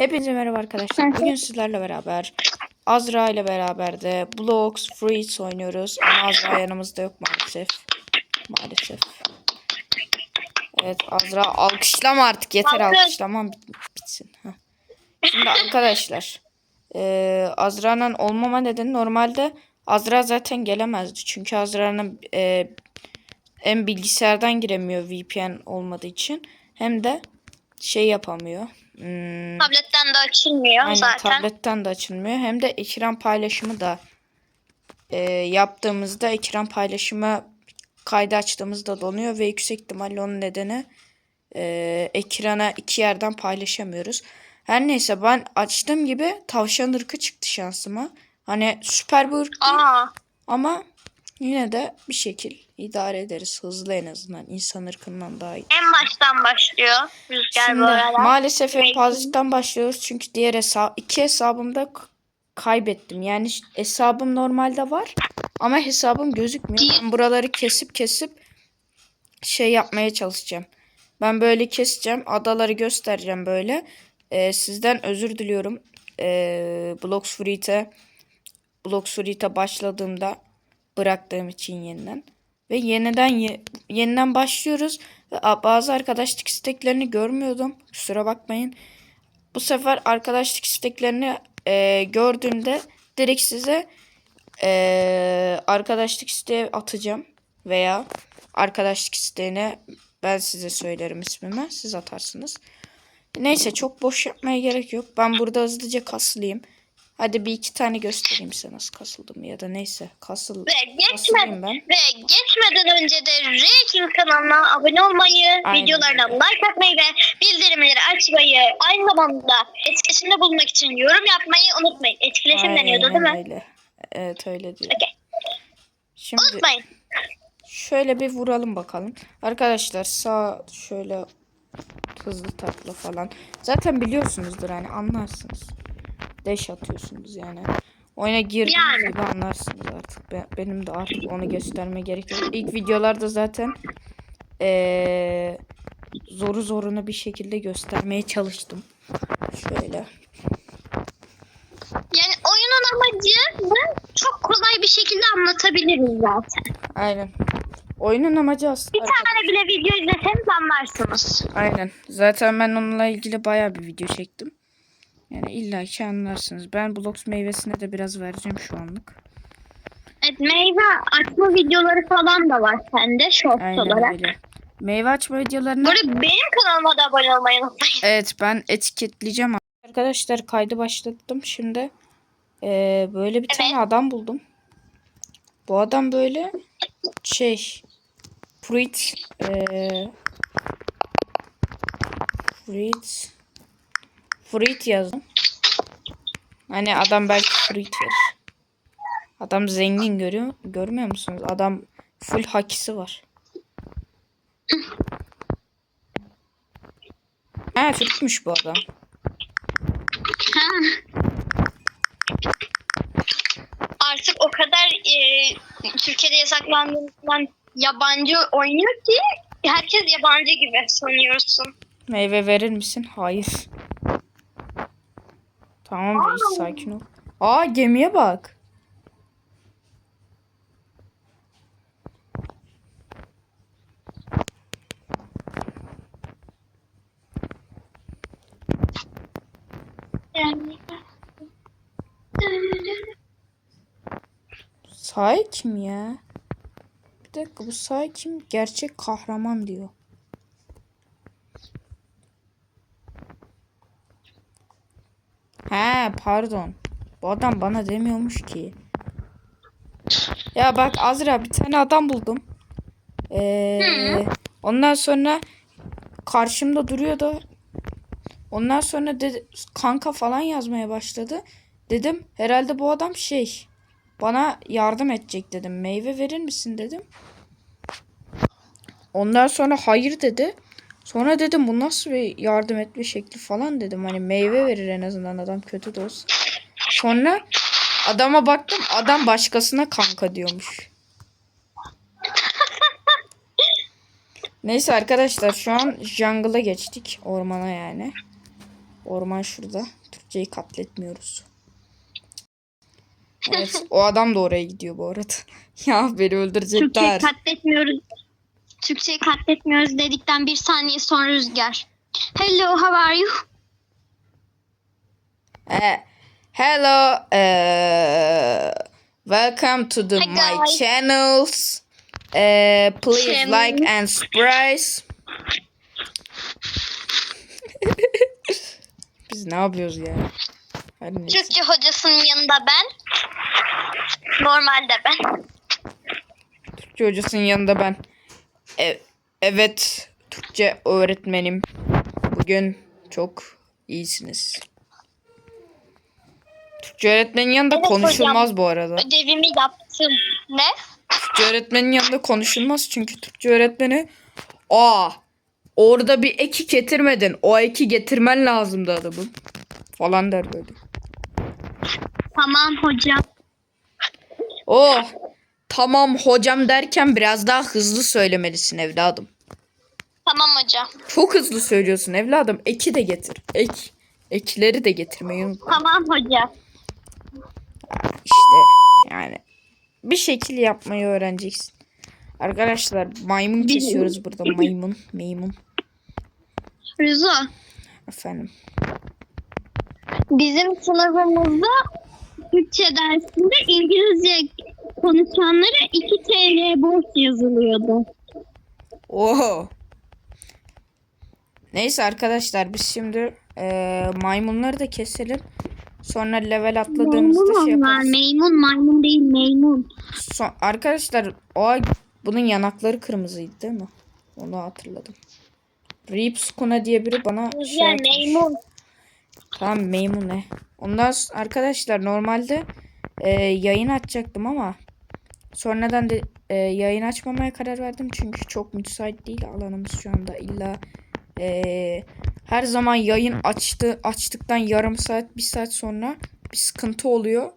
Hepinize merhaba arkadaşlar. Bugün sizlerle beraber Azra ile beraber de Blocks Freeze oynuyoruz. Ama Azra yanımızda yok maalesef. Maalesef. Evet Azra alkışlama artık yeter Alkış. alkışlama bit- bitsin. Heh. Şimdi arkadaşlar eee Azra'nın olmama nedeni normalde Azra zaten gelemezdi. Çünkü Azra'nın eee hem bilgisayardan giremiyor VPN olmadığı için hem de şey yapamıyor. Hmm, Tabletten de açılmıyor Aynen zaten. tabletten de açılmıyor. Hem de ekran paylaşımı da e, yaptığımızda ekran paylaşımı kaydı açtığımızda donuyor ve yüksek ihtimalle onun nedeni e, ekrana iki yerden paylaşamıyoruz. Her neyse ben açtığım gibi tavşan ırkı çıktı şansıma. Hani süper bir ırk değil Aa, ama yine de bir şekil idare ederiz. Hızlı en azından. insan ırkından daha iyi. en baştan başlıyor Rüzgar Şimdi bu arada. maalesef en fazladan başlıyoruz çünkü diğer hesap iki hesabımda kaybettim. Yani hesabım normalde var ama hesabım gözükmüyor. Ben buraları kesip kesip şey yapmaya çalışacağım. Ben böyle keseceğim. Adaları göstereceğim böyle. Ee, sizden özür diliyorum. Ee, Blocks Free'te Blocks Free'te başladığımda bıraktığım için yeniden. Ve yeniden ye- yeniden başlıyoruz. Ve bazı arkadaşlık isteklerini görmüyordum. Kusura bakmayın. Bu sefer arkadaşlık isteklerini e, gördüğümde direkt size e, arkadaşlık isteği atacağım. Veya arkadaşlık isteğine ben size söylerim ismimi. Siz atarsınız. Neyse çok boş yapmaya gerek yok. Ben burada hızlıca kasılayım. Hadi bir iki tane göstereyim size nasıl kasıldım ya da neyse kasıl Ve geçmeden, ben. ve geçmeden önce de Rating kanalına abone olmayı, Aynen videolarına like atmayı ve bildirimleri açmayı, aynı zamanda etkileşimde bulunmak için yorum yapmayı unutmayın. Etkileşim deniyordu değil mi? Aynen öyle. Evet öyle diyor. Okey. Şimdi Unutmayın. şöyle bir vuralım bakalım. Arkadaşlar sağ şöyle hızlı takla falan. Zaten biliyorsunuzdur hani anlarsınız. Deş atıyorsunuz yani. Oyuna girdiğiniz Yani. gibi anlarsınız artık. Be- Benim de artık onu gösterme gerek yok. İlk videolarda zaten eee, zoru zoruna bir şekilde göstermeye çalıştım. Şöyle. Yani oyunun amacını çok kolay bir şekilde anlatabiliriz zaten. Aynen. Oyunun amacı aslında. Bir tane bile video izleseniz anlarsınız. Aynen. Zaten ben onunla ilgili bayağı bir video çektim. Yani illaki anlarsınız. Ben Blox meyvesine de biraz vereceğim şu anlık. Evet, meyve açma videoları falan da var sende short Aynen olarak. öyle. Meyve açma videolarını Burada benim kanalıma da abone olmayı unutmayın. evet ben etiketleyeceğim. Arkadaşlar kaydı başlattım. Şimdi eee, böyle bir tane adam buldum. Bu adam böyle şey fruit eee fruit fruit yazın. Hani adam belki fruit verir. Adam zengin görüyor görmüyor musunuz? Adam full hakisi var. Ha Türkmüş bu adam. Artık o kadar e, Türkiye'de yasaklandığından yabancı oynuyor ki herkes yabancı gibi sanıyorsun. Meyve verir misin? Hayır. Tamam reis sakin ol. Aa gemiye bak. Sahi kim ya? Bir dakika bu sahi kim? Gerçek kahraman diyor. He pardon. Bu adam bana demiyormuş ki. Ya bak Azra bir tane adam buldum. Ee, ondan sonra karşımda duruyordu. Ondan sonra dedi, kanka falan yazmaya başladı. Dedim herhalde bu adam şey bana yardım edecek dedim. Meyve verir misin dedim. Ondan sonra hayır dedi. Sonra dedim bu nasıl bir yardım etme şekli falan dedim. Hani meyve verir en azından adam kötü de olsa. Sonra adama baktım adam başkasına kanka diyormuş. Neyse arkadaşlar şu an jungle'a geçtik ormana yani. Orman şurada. Türkçeyi katletmiyoruz. Evet, o adam da oraya gidiyor bu arada. ya beni Türkçeyi öldürecekler. katletmiyoruz. Türkçeyi katletmiyoruz dedikten bir saniye sonra Rüzgar. Hello, how are you? Eh, hello, eh, welcome to the Hi, my channels. Eh, please Channel. like and surprise. Biz ne yapıyoruz ya? Her neyse. Türkçe hocasının yanında ben. Normalde ben. Türkçe hocasının yanında ben. E- evet, Türkçe öğretmenim. Bugün çok iyisiniz. Türkçe öğretmenin yanında Evet hocam. konuşulmaz bu arada. Ödevimi yaptım. Ne? Türkçe öğretmenin yanında konuşulmaz çünkü Türkçe öğretmeni aa orada bir eki getirmedin. O eki getirmen lazımdı adamın. Falan der böyle. Tamam hocam. Oh tamam hocam derken biraz daha hızlı söylemelisin evladım. Tamam hocam. Çok hızlı söylüyorsun evladım. Eki de getir. Ek. Ekleri de getirmeyi unutma. Tamam hocam. İşte yani bir şekil yapmayı öğreneceksin. Arkadaşlar maymun kesiyoruz burada maymun maymun Rüzo. efendim. Bizim sınıfımızda Türkçe dersinde İngilizce konuşanlara 2 TL borç yazılıyordu. Oho. Neyse arkadaşlar biz şimdi eee, maymunları da keselim. Sonra level atladığımızda Maymun şey onlar. yaparız. Maymun maymun değil maymun. Son- arkadaşlar o bunun yanakları kırmızıydı değil mi? Onu hatırladım. Reap Skuna diye biri bana şey Ya atmış. Neymun. Tamam Meymun ne? Ondan arkadaşlar normalde e, yayın açacaktım ama sonradan da e, yayın açmamaya karar verdim çünkü çok müsait değil alanımız şu anda illa e, her zaman yayın açtı açtıktan yarım saat bir saat sonra bir sıkıntı oluyor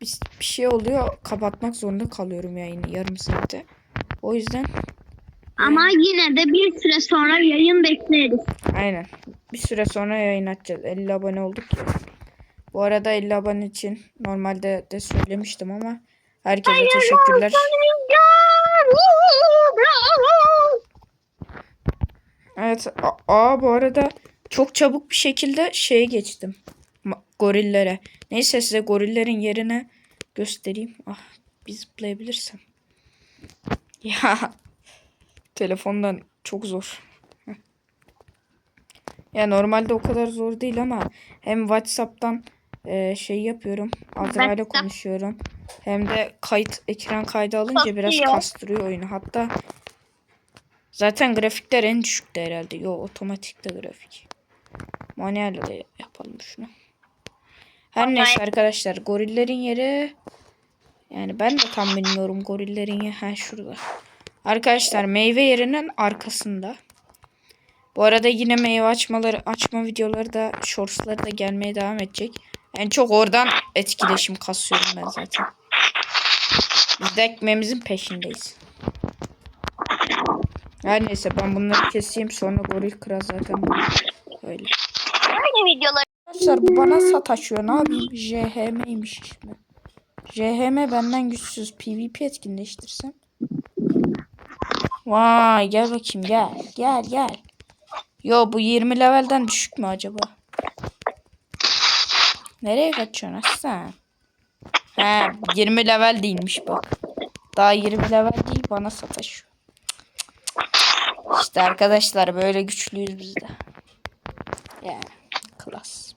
bir, bir şey oluyor kapatmak zorunda kalıyorum yayını yarım saatte o yüzden Ama yine de bir süre sonra yayın bekleriz. Aynen. Bir süre sonra yayın açacağız. 50 abone olduk ya. Bu arada 50 abone için normalde de söylemiştim ama herkese teşekkürler. Evet. Aa bu arada çok çabuk bir şekilde şeye geçtim. Gorillere. Neyse size gorillerin yerine göstereyim. Ah bir zıplayabilirsem. Ya telefondan çok zor. Ya normalde o kadar zor değil ama hem WhatsApp'tan e, şey yapıyorum. Azra ile konuşuyorum. Hem de kayıt ekran kaydı alınca biraz kastırıyor oyunu. Hatta zaten grafikler en düşükte herhalde. Yo otomatikte grafik. Manuel de yapalım şunu. Her neyse arkadaşlar gorillerin yeri yani ben de tam bilmiyorum gorillerin yeri. Ha şurada. Arkadaşlar meyve yerinin arkasında. Bu arada yine meyve açmaları açma videoları da shortsları da gelmeye devam edecek. En çok oradan etkileşim kasıyorum ben zaten. Biz de ekmeğimizin peşindeyiz. Her neyse ben bunları keseyim sonra goril kral zaten bu. Öyle. Aynı videolar. Arkadaşlar bu bana sataşıyor. Ne yapayım? JHM'ymiş ismi. JHM benden güçsüz. PvP etkinleştirsem. Vay gel bakayım gel. Gel gel. Yo bu 20 levelden düşük mü acaba? Nereye kaçıyorsun aslan? He 20 level değilmiş bak. Daha 20 level değil bana sataşıyor. İşte arkadaşlar böyle güçlüyüz biz de. Yani klas.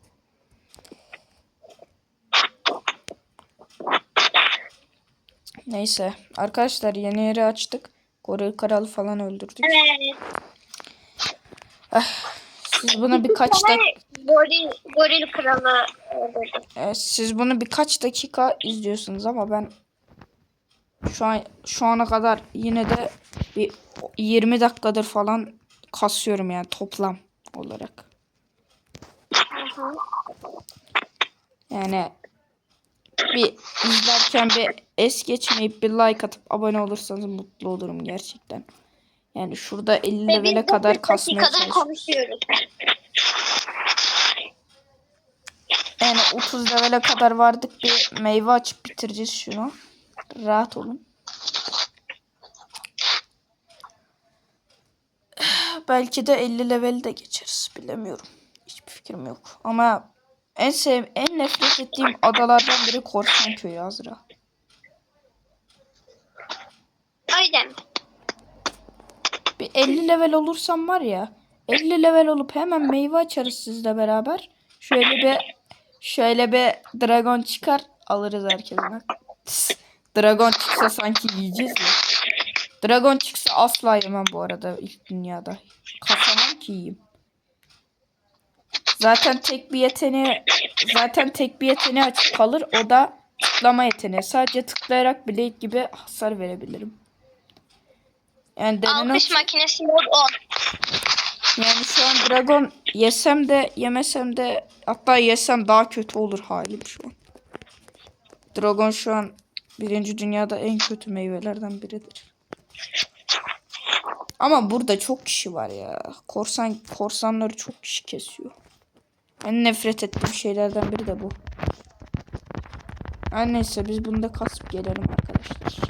Neyse arkadaşlar yeni yeri açtık. Goril kralı falan öldürdük. Evet. Siz bunu birkaç dak Goril, goril kralı öldürdüm. e, siz bunu birkaç dakika izliyorsunuz ama ben şu an şu ana kadar yine de bir 20 dakikadır falan kasıyorum yani toplam olarak. Yani bir izlerken bir es geçmeyip bir like atıp abone olursanız mutlu olurum gerçekten. Yani şurada 50 Ve biz levele kadar 9 kasmaya konuşuyoruz. Yani 30 levele kadar vardık bir meyve açıp bitireceğiz şunu. Rahat olun. Belki de 50 leveli de geçeriz. Bilemiyorum. Hiçbir fikrim yok. Ama en sev en nefret ettiğim adalardan biri Korsan Köyü Azra. Mi? Bir 50 level olursam var ya 50 level olup hemen meyve açarız sizle beraber. Şöyle bir şöyle bir dragon çıkar alırız herkesten. dragon çıksa sanki yiyeceğiz ya. Dragon çıksa asla yemem bu arada ilk dünyada. Kasamam ki yiyeyim. Zaten tek bir yeteneği zaten tek bir yeteneği açık kalır. O da tıklama yeteneği. Sadece tıklayarak Blade gibi hasar verebilirim. Yani Alkış makinesi mod 10. yani şu an dragon yesem de yemesem de hatta yesem daha kötü olur halim şu an. Dragon şu an birinci dünyada en kötü meyvelerden biridir. Ama burada çok kişi var ya. Korsan korsanları çok kişi kesiyor. En nefret ettiğim şeylerden biri de bu. Her neyse biz bunu da kasıp gelelim arkadaşlar.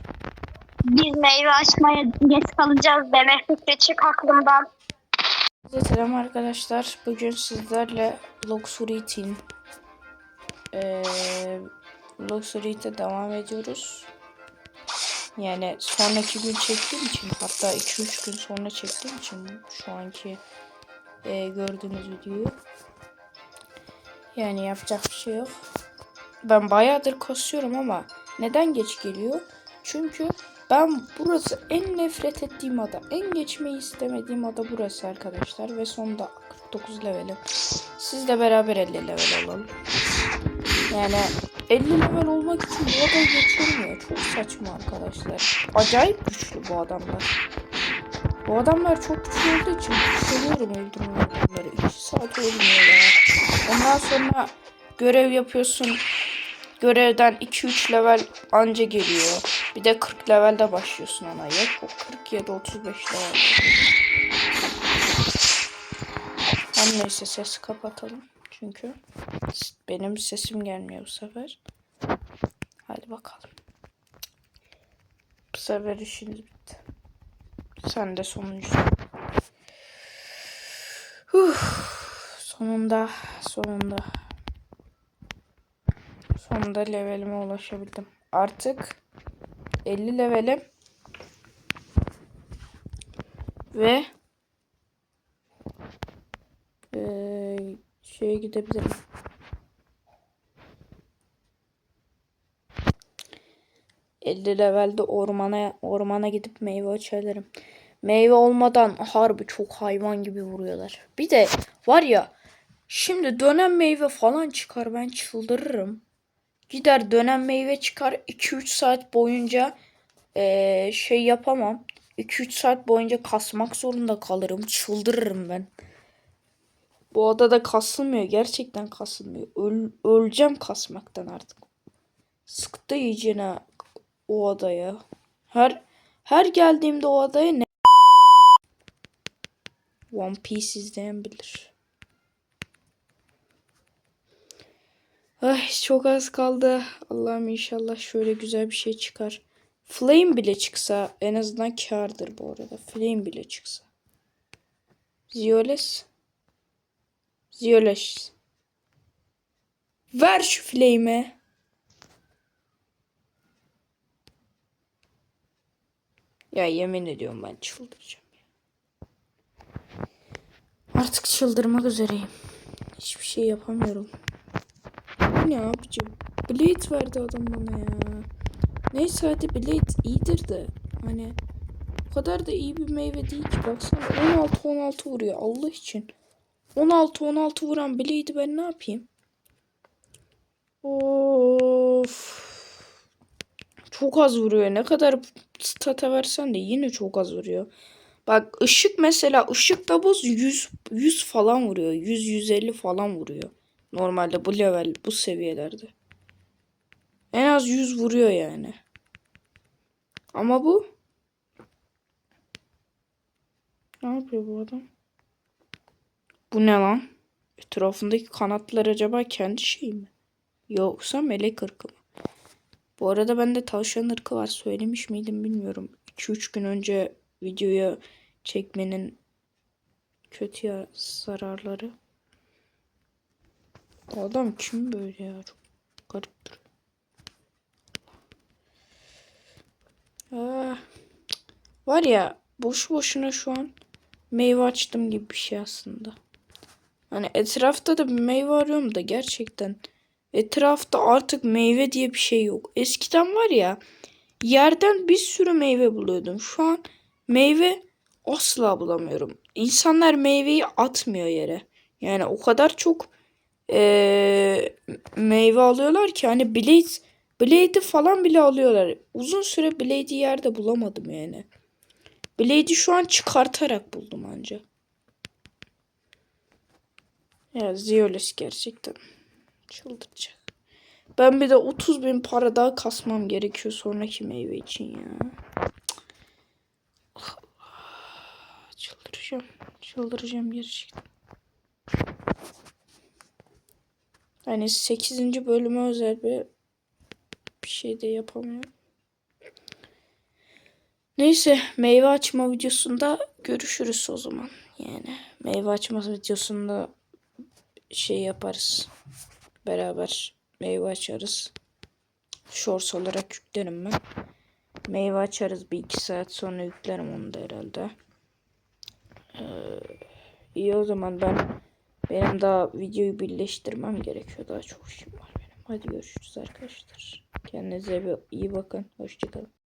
Biz meyve açmaya geç kalacağız deme fikri çık aklımdan. Herkese Selam arkadaşlar. Bugün sizlerle Luxury Team eee Luxury'de devam ediyoruz. Yani sonraki gün çektiğim için hatta 2-3 gün sonra çektiğim için şu anki eee, gördüğünüz videoyu. Yani yapacak bir şey yok. Ben bayağıdır kasıyorum ama neden geç geliyor? Çünkü ben burası en nefret ettiğim ada. En geçmeyi istemediğim ada burası arkadaşlar. Ve sonunda 49 levelim. Sizle beraber 50 level olalım. Yani 50 level olmak için bu adayı geçiyorum ya. Çok saçma arkadaşlar. Acayip güçlü bu adamlar. Bu adamlar çok güçlü olduğu için seviyorum öldürmeyi bunları. 2 saat ölmüyorlar. Ondan sonra görev yapıyorsun. Görevden 2-3 level anca geliyor. Bir de 40 levelde başlıyorsun ona. O 40 ya da 35 level. Her neyse sesi kapatalım. Çünkü benim sesim gelmiyor bu sefer. Hadi bakalım. Bu sefer işiniz bitti. Sen de sonuncu. Huh. Sonunda, sonunda. Sonunda levelime ulaşabildim. Artık 50 levelim. Ve eee şeye gidebilirim. ...50 levelde ormana ormana gidip meyve açabilirim. Meyve olmadan harbi çok hayvan gibi vuruyorlar. Bir de var ya... ...şimdi dönen meyve falan çıkar ben çıldırırım. Gider dönen meyve çıkar 2-3 saat boyunca eee, şey yapamam. 2-3 saat boyunca kasmak zorunda kalırım. Çıldırırım ben. Bu adada kasılmıyor. Gerçekten kasılmıyor. Öl, öleceğim kasmaktan artık. Sıktı iyicene o adaya. Her her geldiğimde o adaya ne One Piece izleyen bilir. Ay çok az kaldı. Allah'ım inşallah şöyle güzel bir şey çıkar. Flame bile çıksa en azından kârdır bu arada. Flame bile çıksa. Zioles. Zioles. Ver şu flame'i. Ya yemin ediyorum ben çıldıracağım. Artık çıldırmak üzereyim. Hiçbir şey yapamıyorum. Ne abicim? Blade verdi adam bana ya. Neyse hadi Blade iyidir de. Hani o kadar da iyi bir meyve değil ki. Baksana 16-16 vuruyor Allah için. 16-16 vuran Blade'i ben ne yapayım? Of. Çok az vuruyor. Ne kadar stata versen de yine çok az vuruyor. Bak ışık mesela ışık da boz 100 100 falan vuruyor. 100 150 falan vuruyor. Normalde bu level bu seviyelerde. En az 100 vuruyor yani. Ama bu ne yapıyor bu adam? Bu ne lan? Etrafındaki kanatlar acaba kendi şey mi? Yoksa melek ırkı mı? Bu arada bende tavşan ırkı var. Söylemiş miydim bilmiyorum. 2-3 gün önce videoya çekmenin kötü zararları. Bu adam kim böyle ya? Çok garip duruyor. Ah, var ya boş boşuna şu an meyve açtım gibi bir şey aslında. Hani etrafta da bir meyve arıyorum da gerçekten etrafta artık meyve diye bir şey yok. Eskiden var ya yerden bir sürü meyve buluyordum. Şu an meyve asla bulamıyorum. İnsanlar meyveyi atmıyor yere. Yani o kadar çok eee, meyve alıyorlar ki hani Blade Blade'i falan bile alıyorlar. Uzun süre Blade'i yerde bulamadım yani. Blade'i şu an çıkartarak buldum anca. Ya Zioles gerçekten çıldıracak. Ben bir de 30 bin para daha kasmam gerekiyor sonraki meyve için ya. Çıldıracağım. Çıldıracağım gerçekten. Yani 8. bölüme özel bir bir şey de yapamıyorum. Neyse meyve açma videosunda görüşürüz o zaman. Yani meyve açma videosunda şey yaparız. Beraber meyve açarız. Shorts olarak yüklerim ben. Meyve açarız bir iki saat sonra yüklerim onu da herhalde. Ee, iyi o zaman ben benim daha videoyu birleştirmem gerekiyor. Daha çok işim var benim. Hadi görüşürüz arkadaşlar. Kendinize iyi bakın. Hoşçakalın.